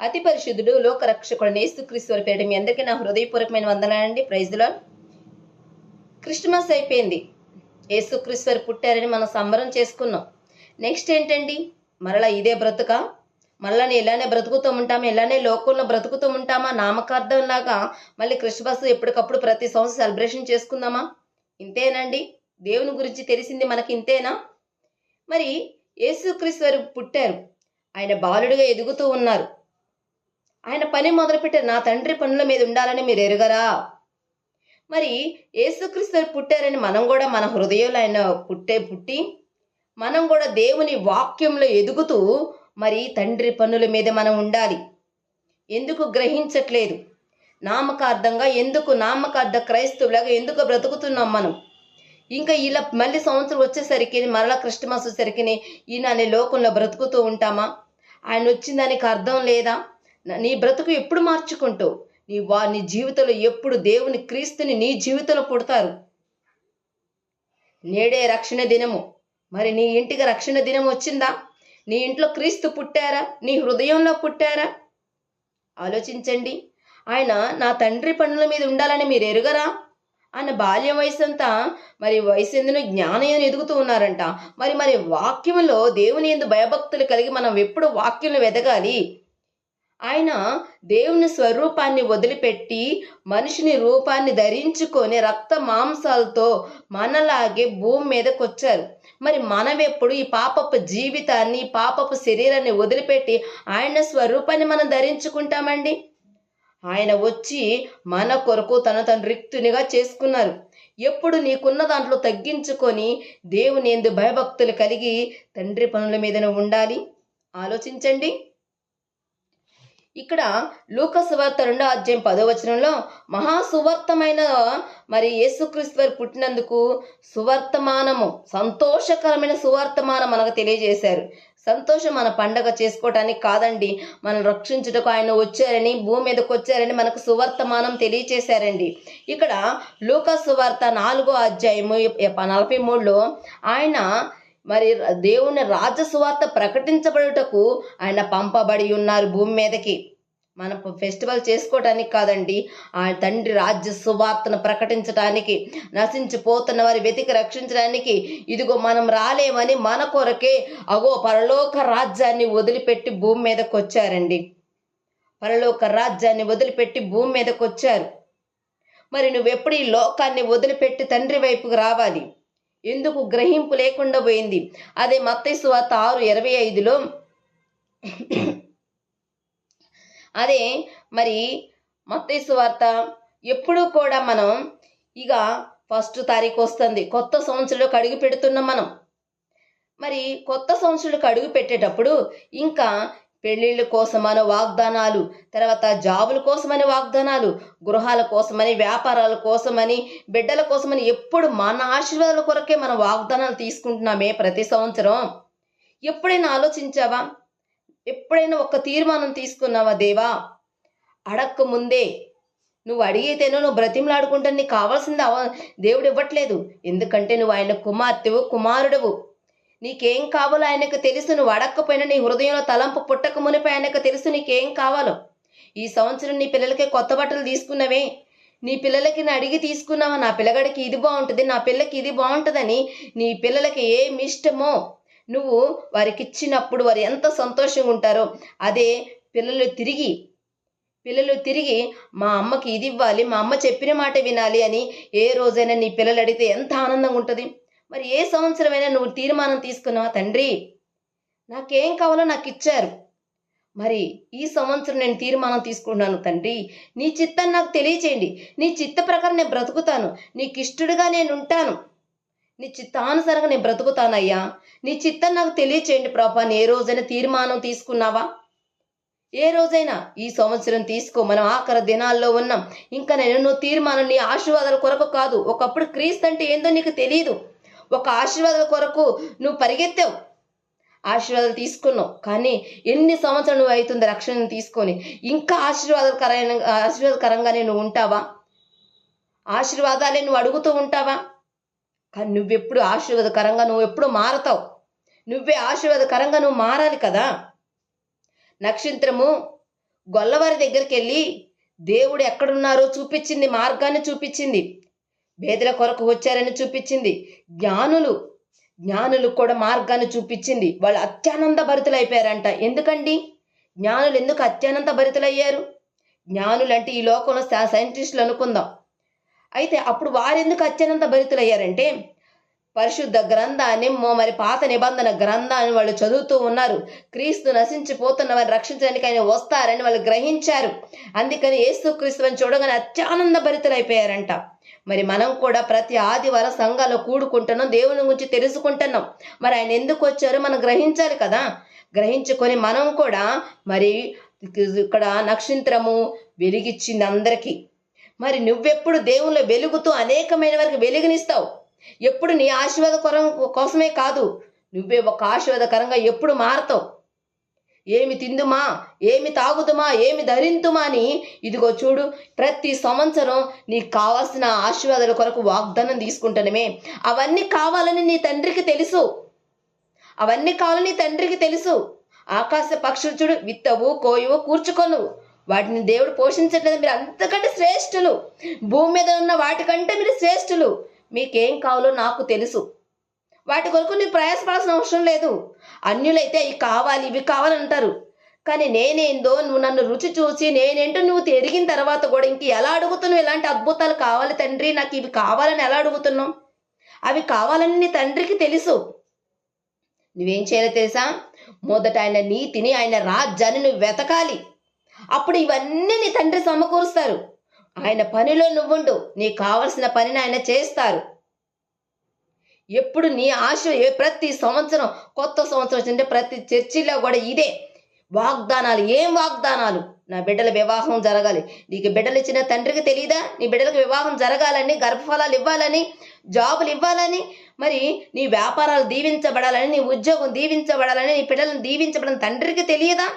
అతి పరిశుద్ధుడు లోకరక్షకుడు రక్షకుడు నేస్తుక్రీస్తు వారి మీ అందరికీ నా హృదయపూర్వకమైన వందనాలండి ప్రైజ్లో క్రిస్మస్ అయిపోయింది. యేసుక్రీస్తు పుట్టారని మనం సంబరం చేసుకున్నాం. నెక్స్ట్ ఏంటండి? మరలా ఇదే బ్రతుక? మళ్ళా ఇలానే బ్రతుకుతూ ఉంటామా? ఇలానే లోకంలో బ్రతుకుతూ ఉంటామా? నామకార్థం లాగా మళ్ళీ క్రిస్మస్ ఎప్పటికప్పుడు ప్రతి సంవత్సరం సెలబ్రేషన్ చేసుకుందామా? ఇంతేనండి. దేవుని గురించి తెలిసింది మనకి ఇంతేనా? మరి యేసుక్రీస్తు పుట్టారు. ఆయన బాలుడిగా ఎదుగుతూ ఉన్నారు. ఆయన పని మొదలుపెట్టారు నా తండ్రి పనుల మీద ఉండాలని మీరు ఎరుగరా? మరి యేసుక్రీస్తు పుట్టారని మనం కూడా మన హృదయంలో ఆయన పుట్టే పుట్టి మనం కూడా దేవుని వాక్యంలో ఎదుగుతూ మరి తండ్రి పనుల మీద మనం ఉండాలి. ఎందుకు గ్రహించట్లేదు? నామకార్థంగా ఎందుకు నామకార్థ క్రైస్తవులాగా ఎందుకు బ్రతుకుతున్నాం మనం? ఇంకా ఇలా మళ్ళీ సంవత్సరం వచ్చేసరికి మరలా క్రిస్టమస్ వచ్చేసరికి ఈయన అనే లోకంలో బ్రతుకుతూ ఉంటామా? ఆయన వచ్చిన దానికి అర్థం లేదా? నీ బ్రతుకు ఎప్పుడు మార్చుకుంటావు? నీ వా నీ జీవితంలో ఎప్పుడు దేవుని క్రీస్తుని నీ జీవితంలో పుడతారు? నేడే రక్షణ దినము. మరి నీ ఇంటికి రక్షణ దినం వచ్చిందా? నీ ఇంట్లో క్రీస్తు పుట్టారా? నీ హృదయంలో పుట్టారా? ఆలోచించండి. ఆయన నా తండ్రి పనుల మీద ఉండాలని మీరు ఎరుగరా? ఆయన బాల్యం వయసు అంతా మరి వయసు ఎందును జ్ఞానం ఎదుగుతూ ఉన్నారంట. మరి మరి వాక్యంలో దేవుని ఎందు భయభక్తులు కలిగి మనం ఎప్పుడు వాక్యంలో వెదగాలి? ఆయన దేవుని స్వరూపాన్ని వదిలిపెట్టి మనిషిని రూపాన్ని ధరించుకొని రక్త మాంసాలతో మనలాగే భూమి మీదకి వచ్చారు మరి మనం ఎప్పుడు ఈ పాపపు జీవితాన్ని పాపపు శరీరాన్ని వదిలిపెట్టి ఆయన స్వరూపాన్ని మనం ధరించుకుంటామండి? ఆయన వచ్చి మన కొరకు తన తన రిక్తునిగా చేసుకున్నారు. ఎప్పుడు నీకున్న దాంట్లో తగ్గించుకొని దేవుని ఎందు భయభక్తులు కలిగి తండ్రి పనుల మీదనే ఉండాలి? ఆలోచించండి. ఇక్కడ లూకసువార్త రెండో అధ్యాయం పదో వచనంలో మహాసువార్తమైన మరి యేసుక్రీస్తు వారు పుట్టినందుకు సువర్తమానము సంతోషకరమైన సువర్తమానం మనకు తెలియజేశారు. సంతోషం మన పండగ చేసుకోవటానికి కాదండి మనం రక్షించుటకు ఆయన వచ్చారని భూమి మీదకి వచ్చారని మనకు సువర్తమానం తెలియచేశారండి ఇక్కడ లూకా సువార్త నాలుగో అధ్యాయము నలభై మూడులో ఆయన మరి దేవుని రాజసువార్త ప్రకటించబడుటకు ఆయన పంపబడి ఉన్నారు భూమి మీదకి. మన ఫెస్టివల్ చేసుకోవటానికి కాదండి ఆ తండ్రి రాజ్య సువార్తను ప్రకటించడానికి నశించిపోతున్న వారి వెతికి రక్షించడానికి ఇదిగో మనం రాలేమని మన కొరకే అగో పరలోక రాజ్యాన్ని వదిలిపెట్టి భూమి మీదకి వచ్చారండి. పరలోక రాజ్యాన్ని వదిలిపెట్టి భూమి మీదకి వచ్చారు. మరి నువ్వెప్పుడు ఈ లోకాన్ని వదిలిపెట్టి తండ్రి వైపుకు రావాలి? ఎందుకు గ్రహింపు లేకుండా పోయింది? అదే మత్తైసు వార్త ఆరు ఇరవై ఐదులో. అదే మరి మత్తైసు వార్త ఎప్పుడూ కూడా మనం ఇక ఫస్ట్ తారీఖు వస్తుంది. కొత్త సంవత్సరంలోకి అడుగు పెడుతున్నాం మనం. మరి కొత్త సంవత్సరంలోకి అడుగు పెట్టేటప్పుడు ఇంకా పెళ్ళిళ్ళ కోసమని వాగ్దానాలు తర్వాత జాబుల కోసమని వాగ్దానాలు గృహాల కోసమని వ్యాపారాల కోసమని బిడ్డల కోసమని ఎప్పుడు మన ఆశీర్వాదాల కొరకే మనం వాగ్దానాలు తీసుకుంటున్నామే ప్రతి సంవత్సరం. ఎప్పుడైనా ఆలోచించావా? ఎప్పుడైనా ఒక తీర్మానం తీసుకున్నావా దేవా? అడక్క ముందే. నువ్వు అడిగితేనో నువ్వు బ్రతిమలాడుకుంటే నీకు కావాల్సింది అవ దేవుడు ఇవ్వట్లేదు. ఎందుకంటే నువ్వు ఆయన కుమార్తెవు కుమారుడవు. నీకేం కావాలో ఆయనకు తెలుసు నువ్వు అడక్కపోయినా నీ హృదయంలో తలంపు పుట్టక మునిపై ఆయనకు తెలుసు నీకేం కావాలో. ఈ సంవత్సరం నీ పిల్లలకి కొత్త బట్టలు తీసుకున్నవే. నీ పిల్లలకి నా అడిగి తీసుకున్నావా? నా పిల్లగాడికి ఇది బాగుంటుంది నా పిల్లకి ఇది బాగుంటుందని నీ పిల్లలకి ఏమి ఇష్టమో. నువ్వు వారికి ఇచ్చినప్పుడు వారు ఎంత సంతోషంగా ఉంటారో అదే పిల్లలు తిరిగి పిల్లలు తిరిగి మా అమ్మకి ఇది ఇవ్వాలి మా అమ్మ చెప్పిన మాట వినాలి అని ఏ రోజైనా నీ పిల్లలు అడిగితే ఎంత ఆనందంగా ఉంటుంది. మరి ఏ సంవత్సరమైనా నువ్వు తీర్మానం తీసుకున్నావా తండ్రి? నాకేం కావాలో నాకు ఇచ్చారు మరి ఈ సంవత్సరం నేను తీర్మానం తీసుకున్నాను తండ్రి. నీ చిత్తాన్ని నాకు తెలియచేయండి. నీ చిత్త ప్రకారం నేను బ్రతుకుతాను. నీకు ఇష్టడుగా నేను ఉంటాను. నీ చిత్తానుసారంగా నేను బ్రతుకుతానయ్యా నీ చిత్తం నాకు తెలియచేయండి ప్రభా. ఏ రోజైనా తీర్మానం తీసుకున్నావా? ఏ రోజైనా ఈ సంవత్సరం తీసుకో. మనం ఆఖరి దినాల్లో ఉన్నాం. ఇంకా నేను నువ్వు తీర్మానం నీ ఆశీర్వాదాల కొరకు కాదు. ఒకప్పుడు క్రీస్తు అంటే ఏందో నీకు తెలియదు ఒక ఆశీర్వాదాల కొరకు నువ్వు పరిగెత్తావు. ఆశీర్వాదాలు తీసుకున్నావు. కానీ ఎన్ని సంవత్సరాలు నువ్వు అవుతుంది రక్షణను తీసుకొని? ఇంకా ఆశీర్వాదకరమైన ఆశీర్వాదకరంగానే నువ్వు ఉంటావా? ఆశీర్వాదాలే నువ్వు అడుగుతూ ఉంటావా? కానీ నువ్వెప్పుడు ఆశీర్వాదకరంగా నువ్వు ఎప్పుడు మారతావు? నువ్వే ఆశీర్వాదకరంగా నువ్వు మారాలి కదా? నక్షత్రము గొల్లవారి దగ్గరికి వెళ్ళి దేవుడు ఎక్కడున్నారో చూపించింది మార్గాన్ని చూపించింది. వేదల కొరకు వచ్చారని చూపించింది. జ్ఞానులు జ్ఞానులు కూడా మార్గాన్ని చూపించింది. వాళ్ళు అత్యానంద భరితులైపోయారంట ఎందుకండి? జ్ఞానులు ఎందుకు అత్యానంద భరితులయ్యారు జ్ఞానులు అంటే ఈ లోకంలో సైంటిస్టులు అనుకుందాం. అయితే అప్పుడు వారెందుకు అత్యానంద భరితులయ్యారంటే పరిశుద్ధ గ్రంథాన్ని మో- మరి పాత నిబంధన గ్రంథాన్ని వాళ్ళు చదువుతూ ఉన్నారు. క్రీస్తు నశించిపోతున్న వారిని రక్షించడానికి ఆయన వస్తారని వాళ్ళు గ్రహించారు. అందుకని ఏసుక్రీస్తుని చూడగానే అత్యానంద భరితులైపోయారంట మరి మనం కూడా ప్రతి ఆదివారం సంఘాల్లో కూడుకుంటున్నాం దేవుని గురించి తెలుసుకుంటున్నాం. మరి ఆయన ఎందుకు వచ్చారో మనం గ్రహించాలి కదా. గ్రహించుకొని మనం కూడా మరి ఇక్కడ నక్షత్రము వెలిగిచ్చింది అందరికీ. మరి నువ్వెప్పుడు దేవుళ్ళ వెలుగుతూ అనేకమైన వారికి వెలుగునిస్తావు. ఎప్పుడు నీ ఆశీర్వాదకరం కోసమే కాదు. నువ్వే ఒక ఆశీర్వాదకరంగా ఎప్పుడు మారతావు. ఏమి తిందుమా? ఏమి తాగుదుమా? ఏమి ధరింతుమా అని? ఇదిగో చూడు ప్రతి సంవత్సరం నీకు కావాల్సిన ఆశీర్వాదాల కొరకు వాగ్దానం తీసుకుంటానమే. అవన్నీ కావాలని నీ తండ్రికి తెలుసు. అవన్నీ కావాలని నీ తండ్రికి తెలుసు. ఆకాశ పక్షులు చూడు విత్తవు కోయవు కూర్చుకొను. వాటిని దేవుడు పోషించట్లేదు. మీరు అంతకంటే శ్రేష్ఠులు. భూమి మీద ఉన్న వాటికంటే మీరు శ్రేష్ఠులు. మీకేం కావాలో నాకు తెలుసు. వాటి కొరకు నీవు ప్రయాసపడాల్సిన అవసరం లేదు. అన్యులైతే ఇవి కావాలి ఇవి కావాలంటారు. కానీ నేనేందో నువ్వు నన్ను రుచి చూసి నేనేంటో నువ్వు తిరిగిన తర్వాత కూడా ఇంక ఎలా అడుగుతున్నావు? ఇలాంటి అద్భుతాలు కావాలి తండ్రి. నాకు ఇవి కావాలని ఎలా అడుగుతున్నావు? అవి కావాలని నీ తండ్రికి తెలుసు. నువ్వేం చేయాలో తెలుసా? మొదట ఆయన నీతిని ఆయన రాజ్యాన్ని నువ్వు వెతకాలి. అప్పుడు ఇవన్నీ నీ తండ్రి సమకూరుస్తారు. ఆయన పనిలో నువ్వుండు. నీకు కావలసిన పనిని ఆయన చేస్తారు. ఎప్పుడు నీ ఆశ ఏ- ప్రతి సంవత్సరం కొత్త సంవత్సరం వచ్చింటే ప్రతి చర్చిలో కూడా ఇదే. వాగ్దానాలు ఏం వాగ్దానాలు? నా బిడ్డల వివాహం జరగాలి. నీకు బిడ్డలు ఇచ్చిన తండ్రికి తెలియదా నీ బిడ్డలకు వివాహం జరగాలని గర్భఫలాలు ఇవ్వాలని జాబులు ఇవ్వాలని మరి నీ వ్యాపారాలు దీవించబడాలని నీ ఉద్యోగం దీవించబడాలని నీ పిల్లలను దీవించబడని తండ్రికి తెలియదా?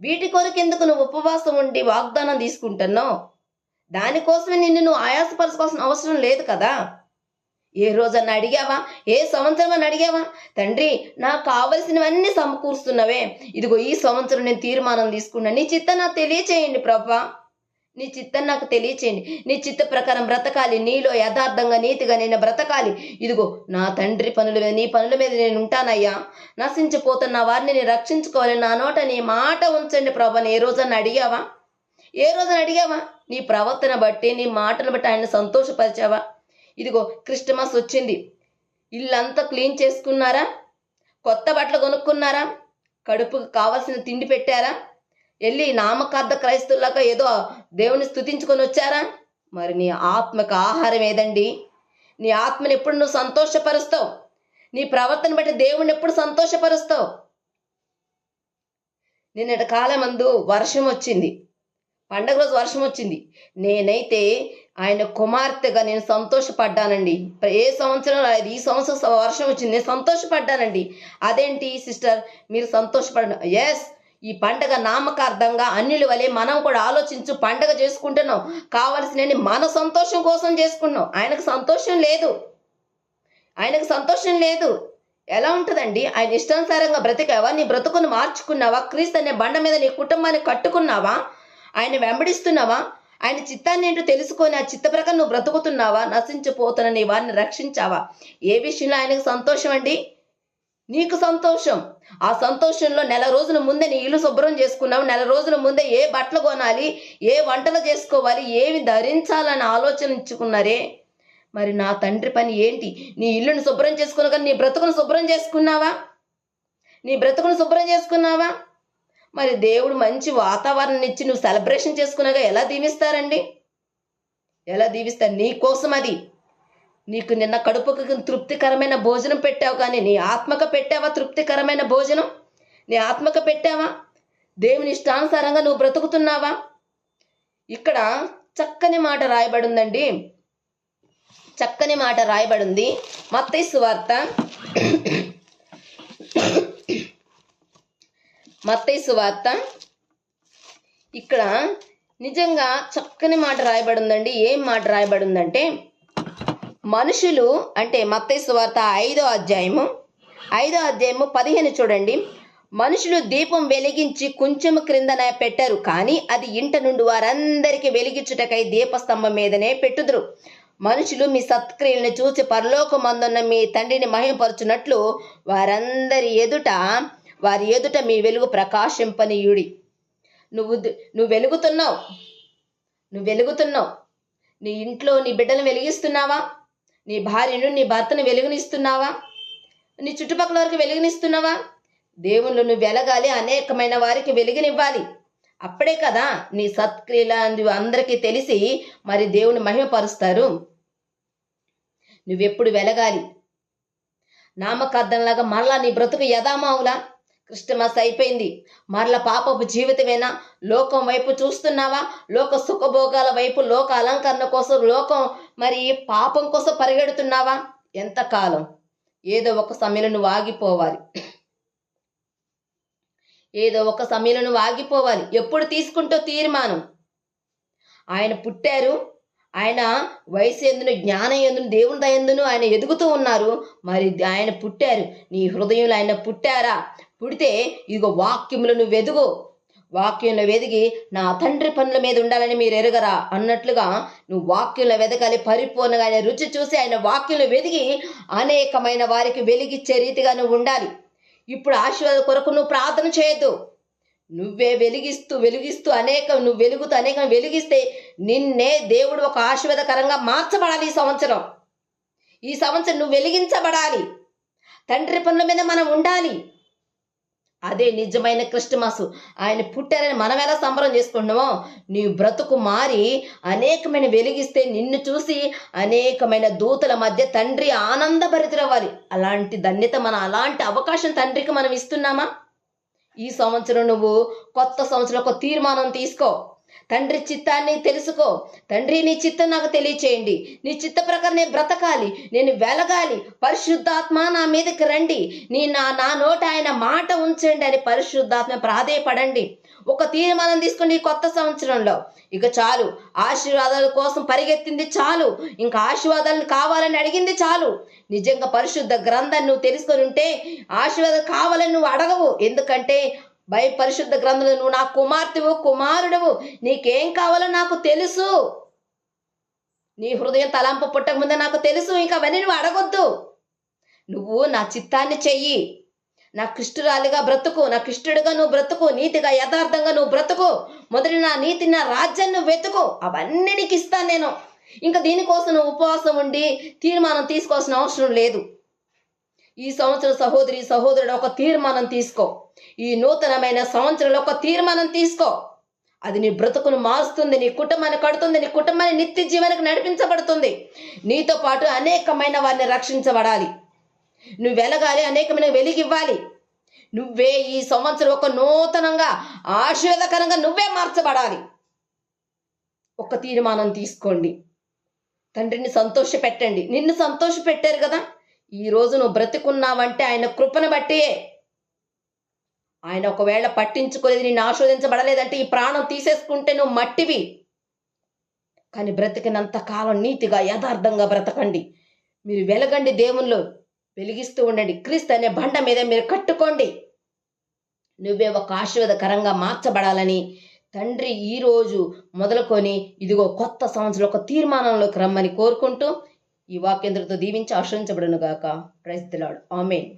వీటి కొరకు ఎందుకు నువ్వు ఉపవాసం ఉండి వాగ్దానం తీసుకుంటున్నావు? దానికోసమే నిన్ను నువ్వు ఆయాసపరచుకోవాల్సిన అవసరం లేదు కదా? ఏ రోజన్నా అడిగావా? ఏ సంవత్సరం అని అడిగావా? తండ్రి నాకు కావలసినవన్నీ సమకూరుస్తున్నవే. ఇదిగో ఈ సంవత్సరం నేను తీర్మానం తీసుకున్నా. నీ చిత్తం నాకు తెలియచేయండి ప్రభా. నీ చిత్తం నాకు తెలియచేయండి. నీ చిత్త ప్రకారం బ్రతకాలి. నీలో యథార్థంగా నీతిగా నేను బ్రతకాలి. ఇదిగో నా తండ్రి పనుల మీద నీ పనుల మీద నేను ఉంటానయ్యా. నశించిపోతున్న వారిని నేను రక్షించుకోవాలి నా నోట నీ మాట ఉంచండి ప్రభాని ఏ రోజన్నా అడిగావా? ఏ రోజున అడిగావా? నీ ప్రవర్తన బట్టి నీ మాటను బట్టి ఆయన సంతోషపరిచావా? ఇదిగో క్రిస్టమస్ వచ్చింది. ఇల్లంతా క్లీన్ చేసుకున్నారా? కొత్త బట్టలు కొనుక్కున్నారా? కడుపుకు కావాల్సిన తిండి పెట్టారా? వెళ్ళి నామకార్థ క్రైస్తవులాగా ఏదో దేవుని స్థుతించుకొని వచ్చారా? మరి నీ ఆత్మకు ఆహారం ఏదండి? నీ ఆత్మని ఎప్పుడు నువ్వు సంతోషపరుస్తావు? నీ ప్రవర్తన బట్టి దేవుణ్ణి ఎప్పుడు సంతోషపరుస్తావు? నిన్నటి కాలమందు వర్షం వచ్చింది. పండగ రోజు వర్షం వచ్చింది. నేనైతే ఆయన కుమార్తెగా నేను సంతోషపడ్డానండి. ఏ సంవత్సరం రాలేదు ఈ సంవత్సరం వర్షం వచ్చింది నేను సంతోషపడ్డానండి. అదేంటి సిస్టర్? మీరు సంతోషపడ ఎస్ ఈ పండగ నామకార్థంగా అన్యుల వలె మనం కూడా ఆలోచించు పండగ చేసుకుంటున్నాం. కావలసిన మన సంతోషం కోసం చేసుకున్నాం ఆయనకు సంతోషం లేదు. ఆయనకు సంతోషం లేదు. ఎలా ఉంటుందండి? ఆయన ఇష్టానుసారంగా బ్రతికావా? నీ బ్రతుకును మార్చుకున్నావా? క్రీస్తు అనే బండ మీద నీ కుటుంబాన్ని కట్టుకున్నావా? ఆయన వెంబడిస్తున్నావా? ఆయన చిత్తాన్ని ఏంటో తెలుసుకొని ఆ చిత్త ప్రకారం నువ్వు బ్రతుకుతున్నావా? నశించిపోతున్న నీ వారిని రక్షించావా? ఏ విషయంలో ఆయనకు సంతోషం అండి? నీకు సంతోషం. ఆ సంతోషంలో నెల రోజుల ముందే నీ ఇల్లు శుభ్రం చేసుకున్నావు. నెల రోజుల ముందే ఏ బట్టలు కొనాలి? ఏ వంటలు చేసుకోవాలి? ఏమి ధరించాలని ఆలోచించుకున్నారే? మరి నా తండ్రి పని ఏంటి? నీ ఇల్లుని శుభ్రం చేసుకున్నా కానీ నీ బ్రతుకును శుభ్రం చేసుకున్నావా? నీ బ్రతుకును శుభ్రం చేసుకున్నావా? మరి దేవుడు మంచి వాతావరణం ఇచ్చి నువ్వు సెలబ్రేషన్ చేసుకున్నాక ఎలా దీవిస్తారండి? ఎలా దీవిస్తారు? నీ కోసం అది. నీకు నిన్న కడుపుకు తృప్తికరమైన భోజనం పెట్టావు కానీ నీ ఆత్మక పెట్టావా తృప్తికరమైన భోజనం? నీ ఆత్మక పెట్టావా? దేవుని ఇష్టానుసారంగా నువ్వు బ్రతుకుతున్నావా? ఇక్కడ చక్కని మాట రాయబడిందండి. చక్కని మాట రాయబడింది. ఉంది మత్తయి మత్తైసు వార్త. సువార్త ఇక్కడ నిజంగా చక్కని మాట రాయబడి ఉందండి ఏం మాట రాయబడి ఉందంటే మనుషులు అంటే మత్తైసు వార్త ఐదో అధ్యాయము ఐదో అధ్యాయము పదిహేను చూడండి. మనుషులు దీపం వెలిగించి కొంచెము క్రిందన పెట్టారు కానీ అది ఇంట నుండి వారందరికీ వెలిగించుటకై దీపస్తంభం మీదనే పెట్టుదురు. మనుషులు మీ సత్క్రియలను చూసి పరలోకమందున్న మీ తండ్రిని మహిమపరచునట్లు వారందరి ఎదుట వారి ఎదుట మీ వెలుగు ప్రకాశింపనీయుడి. నువ్వు నువ్వు వెలుగుతున్నావు. నువ్వు వెలుగుతున్నావు. నీ ఇంట్లో నీ బిడ్డను వెలిగిస్తున్నావా? నీ భార్యను నీ భర్తను వెలుగునిస్తున్నావా? నీ చుట్టుపక్కల వరకు వెలుగునిస్తున్నావా? దేవుళ్ళు నువ్వు వెలగాలి అనేకమైన వారికి వెలుగునివ్వాలి. అప్పుడే కదా నీ సత్క్రియలు అందరికీ తెలిసి మరి దేవుని మహిమపరుస్తారు. నువ్వెప్పుడు వెలగాలి. నామకార్థంలాగా మరలా నీ బ్రతుకు యథామావులా క్రిస్టమస్ అయిపోయింది. మరల పాపపు జీవితమేనా? లోకం వైపు చూస్తున్నావా? లోక సుఖభోగాల వైపు లోక అలంకరణ కోసం లోకం మరి పాపం కోసం పరిగెడుతున్నావా? ఎంతకాలం ఏదో ఒక సమయంలో నువ్వు ఆగిపోవాలి. ఏదో ఒక సమయంలో నువ్వు ఆగిపోవాలి. ఎప్పుడు తీసుకుంటో తీర్మానం? ఆయన పుట్టారు. ఆయన వయసు ఎందును జ్ఞానం ఎందును దేవుని దయందును ఆయన ఎదుగుతూ ఉన్నారు. మరి ఆయన పుట్టారు. నీ హృదయంలో ఆయన పుట్టారా? పుడితే ఇదిగో వాక్యములు నువ్వు వెదుగు. వాక్యంలో వెదిగి నా తండ్రి పనుల మీద ఉండాలని మీరు ఎరగరా. అన్నట్లుగా నువ్వు వాక్యంలో వెదకాలి పరిపూర్ణంగా ఆయన రుచి చూసి ఆయన వాక్యంలో వెదిగి అనేకమైన వారికి వెలిగిచ్చే రీతిగా నువ్వు ఉండాలి. ఇప్పుడు ఆశీర్వాద కొరకు నువ్వు ప్రార్థన చేయొద్దు. నువ్వే వెలిగిస్తూ వెలిగిస్తూ అనేక నువ్వు వెలుగుతూ అనేకం వెలిగిస్తే నిన్నే దేవుడు ఒక ఆశీర్వాదకరంగా మార్చబడాలి ఈ సంవత్సరం. ఈ సంవత్సరం నువ్వు వెలిగించబడాలి. తండ్రి పనుల మీద మనం ఉండాలి. అదే నిజమైన క్రిస్టమస్. ఆయన పుట్టారని మనం ఎలా సంబరం చేసుకుంటున్నామో? నీ బ్రతుకు మారి అనేకమైన వెలిగిస్తే నిన్ను చూసి అనేకమైన దూతల మధ్య తండ్రి ఆనందభరితులవ్వాలి అలాంటి ధన్యత మన అలాంటి అవకాశం తండ్రికి మనం ఇస్తున్నామా? ఈ సంవత్సరం నువ్వు కొత్త సంవత్సరం ఒక తీర్మానం తీసుకో. తండ్రి చిత్తాన్ని తెలుసుకో. తండ్రి నీ చిత్తం నాకు తెలియచేయండి. నీ చిత్త ప్రకారం నేను బ్రతకాలి. నేను వెలగాలి. పరిశుద్ధాత్మ నా మీదకి రండి. నీ నా నా నోట ఆయన మాట ఉంచండి అని పరిశుద్ధాత్మ ప్రాధేయపడండి. ఒక తీర్మానం తీసుకోండి ఈ కొత్త సంవత్సరంలో. ఇక చాలు. ఆశీర్వాదాల కోసం పరిగెత్తింది చాలు. ఇంకా ఆశీర్వాదాలు కావాలని అడిగింది చాలు. నిజంగా పరిశుద్ధ గ్రంథాన్ని నువ్వు తెలుసుకొని ఉంటే ఆశీర్వాదం కావాలని నువ్వు అడగవు. ఎందుకంటే భయ పరిశుద్ధ గ్రంథంలో నువ్వు నా కుమార్తెవు కుమారుడవు. నీకేం కావాలో నాకు తెలుసు. నీ హృదయం తలంపు పుట్టక ముందే నాకు తెలుసు. ఇంకా అవన్నీ నువ్వు అడగొద్దు. నువ్వు నా చిత్తాన్ని చెయ్యి. నా కృష్ణురాలిగా బ్రతుకు నా కృష్ణుడిగా నువ్వు బ్రతుకు నీతిగా యథార్థంగా నువ్వు బ్రతుకు. మొదటి నా నీతి నా రాజ్యాన్ని నువ్వు వెతుకు. అవన్నీ నీకు ఇస్తాను నేను. ఇంకా దీనికోసం నువ్వు ఉపవాసం ఉండి తీర్మానం తీసుకోవాల్సిన అవసరం లేదు. ఈ సంవత్సరం సహోదరి సహోదరుడు ఒక తీర్మానం తీసుకో. ఈ నూతనమైన సంవత్సరంలో ఒక తీర్మానం తీసుకో. అది నీ బ్రతుకును మారుస్తుంది నీ కుటుంబాన్ని కడుతుంది నీ కుటుంబాన్ని నిత్య జీవనకు నడిపించబడుతుంది. నీతో పాటు అనేకమైన వారిని రక్షించబడాలి. నువ్వు వెలగాలి అనేకమైన వెలిగివ్వాలి నువ్వే ఈ సంవత్సరం ఒక నూతనంగా ఆశీర్వాదకరంగా నువ్వే మార్చబడాలి. ఒక తీర్మానం తీసుకోండి. తండ్రిని సంతోష పెట్టండి నిన్ను సంతోష పెట్టారు కదా? ఈ రోజు నువ్వు బ్రతికున్నావంటే ఆయన కృపను బట్టే. ఆయన ఒకవేళ పట్టించుకోలేదు నేను ఆస్వాదించబడలేదంటే ఈ ప్రాణం తీసేసుకుంటే నువ్వు మట్టివి. కానీ బ్రతికినంత కాలం నీతిగా యథార్థంగా బ్రతకండి. మీరు వెలగండి దేవుల్లో వెలిగిస్తూ ఉండండి. క్రీస్తు అనే బండ మీద మీరు కట్టుకోండి. నువ్వే ఒక ఆశీర్వాదకరంగా మార్చబడాలని తండ్రి ఈ రోజు మొదలుకొని ఇదిగో కొత్త సంవత్సరం ఒక తీర్మానంలోకి రమ్మని కోరుకుంటూ ఈ వాక్యంద్రతో దీవించి ఆశ్రయించబడును గాక. Praise amen.